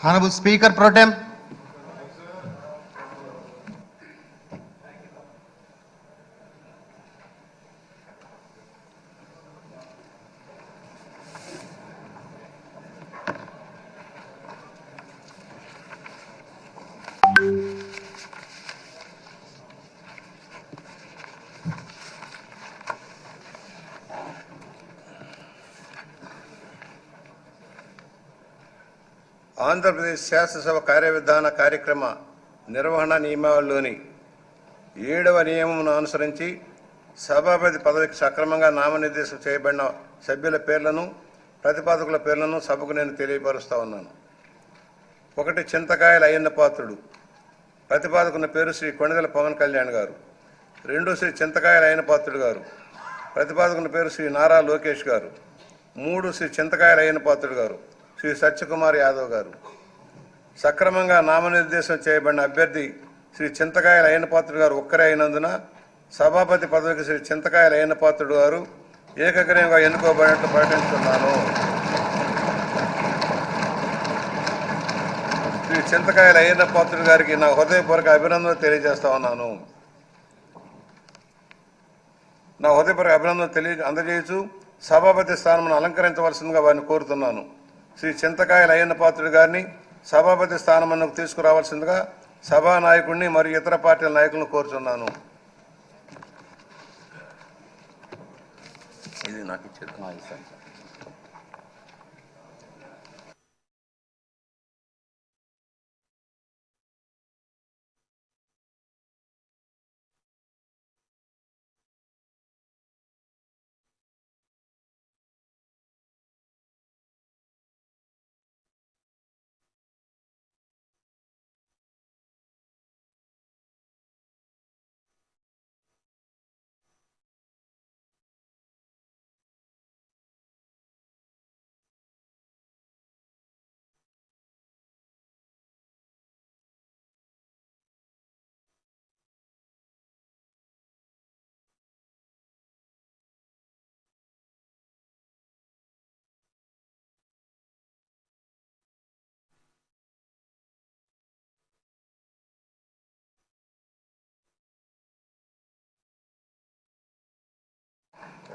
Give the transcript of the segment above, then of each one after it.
Honorable Speaker Pro Tem. Andhra Pradesh శాసనసభ కార్యవిధాన కార్యక్రమ నిర్వహణ నియమావళిలోని ఏడవ నియమమును అనుసరించి సభాపతి పదవికి సక్రమంగా నామనిర్దేశం చేయబడిన సభ్యుల పేర్లను ప్రతిపాదకుల పేర్లను సభకు నేను తెలియపరుస్తూ ఉన్నాను. ఒకటి చింతకాయల అయ్యన్న పాత్రుడు. ప్రతిపాదకున్న పేరు శ్రీ కొణిదెల పవన్ కళ్యాణ్ గారు. రెండు శ్రీ చింతకాయల అయ్యన్న పాత్రుడు గారు. ప్రతిపాదకున్న పేరు శ్రీ నారా లోకేష్ గారు. మూడు శ్రీ చింతకాయల అయ్యన్న పాత్రుడు గారు. శ్రీ సత్యకుమార్ యాదవ్ గారు. సక్రమంగా నామనిర్దేశం చేయబడిన అభ్యర్థి శ్రీ చింతకాయల అయ్యనపాత్రుడు గారు ఒక్కరే అయినందున సభాపతి పదవికి శ్రీ చింతకాయల అయ్యనపాత్రుడు గారు ఏకగ్రీవంగా ఎన్నుకోబడినట్లు ప్రకటిస్తున్నాను. శ్రీ చింతకాయల అయ్యనపాత్రుడు గారికి నా హృదయపూర్వక అభినందనలు తెలియజేస్తా ఉన్నాను. నా హృదయపూర్వక అభినందనలు తెలియ అందజేయచ్చు సభాపతి స్థానం అలంకరించవలసిందిగా వారిని కోరుతున్నాను. శ్రీ చింతకాయల అయ్యన్న పాత్రుడు గారిని సభాపతి స్థానమునకు తీసుకురావాల్సిందిగా సభా నాయకుడిని మరియు ఇతర పార్టీల నాయకులను కోరుచున్నాను. ఇది నాకు ఇచ్చేది.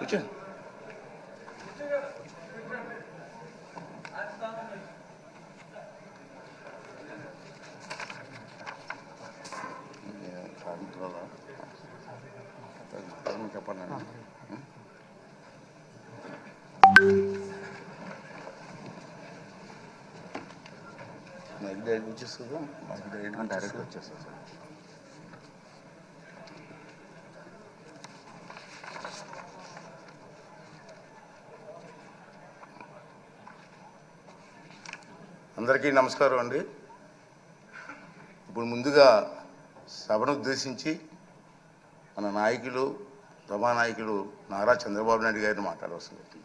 그렇죠? 나 이제 우지스도 나 이제 이런 다를 거쳤어. అందరికీ నమస్కారం అండి. ఇప్పుడు ముందుగా సభను ఉద్దేశించి మన నాయకులు సభానాయకులు నారా చంద్రబాబు నాయుడు గారిని మాట్లాడవలసింది